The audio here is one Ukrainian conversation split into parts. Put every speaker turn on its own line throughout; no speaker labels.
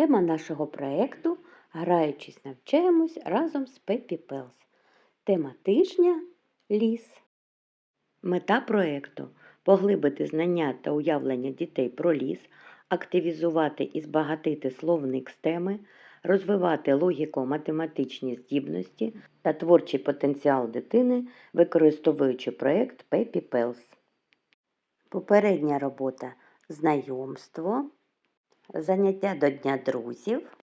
Тема нашого проєкту Граючись навчаємось разом з Пеппі Пелс. Тема тижня ліс. Мета проєкту поглибити знання та уявлення дітей про ліс, активізувати і збагатити словник з теми, розвивати логіко-математичні здібності та творчий потенціал дитини, використовуючи проєкт Пеппі Пелс. Попередня робота знайомство, заняття до Дня друзів,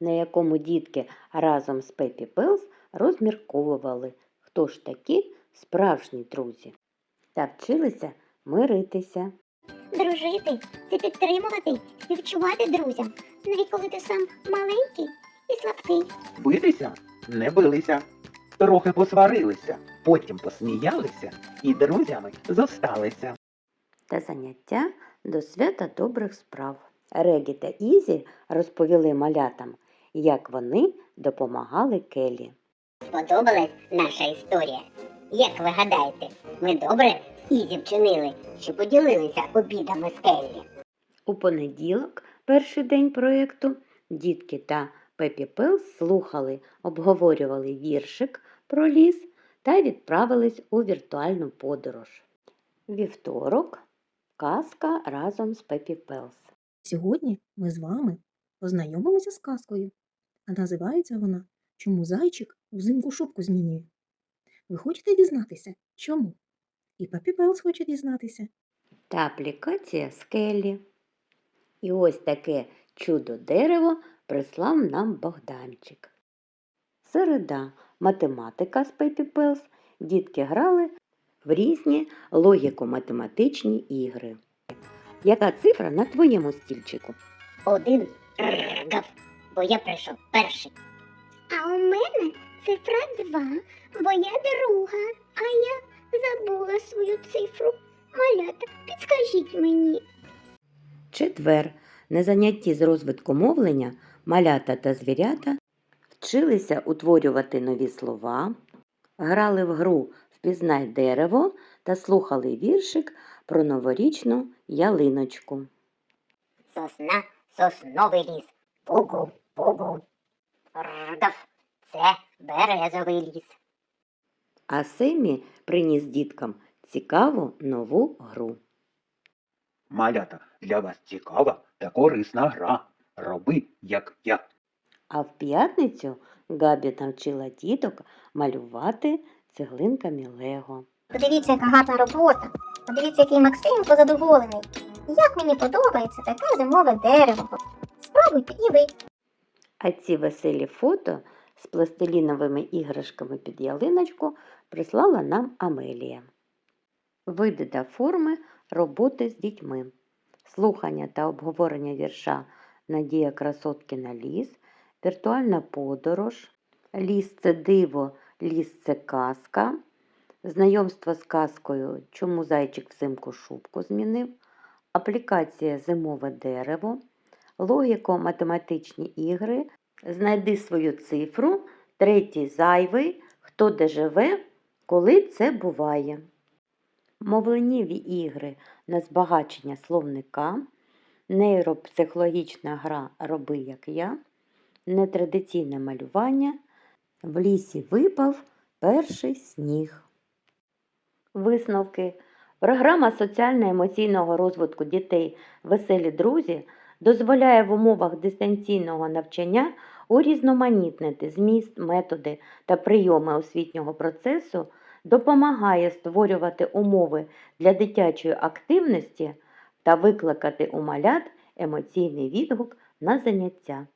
на якому дітки разом з Пеппі Пелс розмірковували, хто ж такі справжні друзі, та вчилися миритися.
Дружити це підтримувати, співчувати друзям, навіть коли ти сам маленький і слабкий.
Битися не билися, трохи посварилися, потім посміялися і друзями зосталися.
та заняття до свята добрих справ. Регі та Ізі розповіли малятам, як вони допомагали Келі.
Сподобалась наша історія. Як ви гадаєте, ми добре з Ізі вчинили, що поділилися обідами з Келлі?
У понеділок, перший день проєкту, дітки та Пепі Пелс слухали, обговорювали віршик про ліс та відправились у віртуальну подорож. Вівторок казка разом з Пепі Пелс.
Сьогодні ми з вами познайомимося з казкою, а називається вона Чому зайчик взимку шубку змінює? Ви хочете дізнатися, чому? І Папі Пелс хоче дізнатися.
та аплікація Скелі. І ось таке чудо дерево прислав нам Богданчик. Середа математика з Пепі Пелс. Дітки грали в різні логіко-математичні ігри. Яка цифра на твоєму стільчику?
Один ргав, бо я прийшов перший. А у мене цифра два, бо я друга, а я забула свою цифру. Малята, підскажіть мені.
Четвер. На занятті з розвитку мовлення малята та звірята вчилися утворювати нові слова, грали в гру Впізнай дерево та слухали віршик про новорічну ялиночку.
Сосна, сосновий ліс. Пугу, пугу. Ргав, це березовий ліс.
А Семі приніс діткам цікаву нову гру.
Малята, для вас цікава та корисна гра. Роби, як я.
А в п'ятницю Габі навчила діток малювати цеглинками Лего.
Подивіться, яка гарна робота. Подивіться, який Максим позадоволений. Як мені подобається таке зимове дерево. Спробуйте і ви.
А ці веселі фото з пластиліновими іграшками під ялиночку прислала нам Амелія. Види та форми роботи з дітьми, слухання та обговорення вірша Надія Красоткіна Ліс, віртуальна подорож, Ліс це диво, ліс це казка, знайомство з казкою Чому зайчик взимку шубку змінив, аплікація Зимове дерево, логіко-математичні ігри, знайди свою цифру, третій зайвий, хто де живе, коли це буває. Мовленнєві ігри на збагачення словника, нейропсихологічна гра Роби як я, нетрадиційне малювання, в лісі випав перший сніг. Висновки. Програма соціально-емоційного розвитку дітей Веселі друзі дозволяє в умовах дистанційного навчання урізноманітнити зміст, методи та прийоми освітнього процесу, допомагає створювати умови для дитячої активності та викликати у малят емоційний відгук на заняття.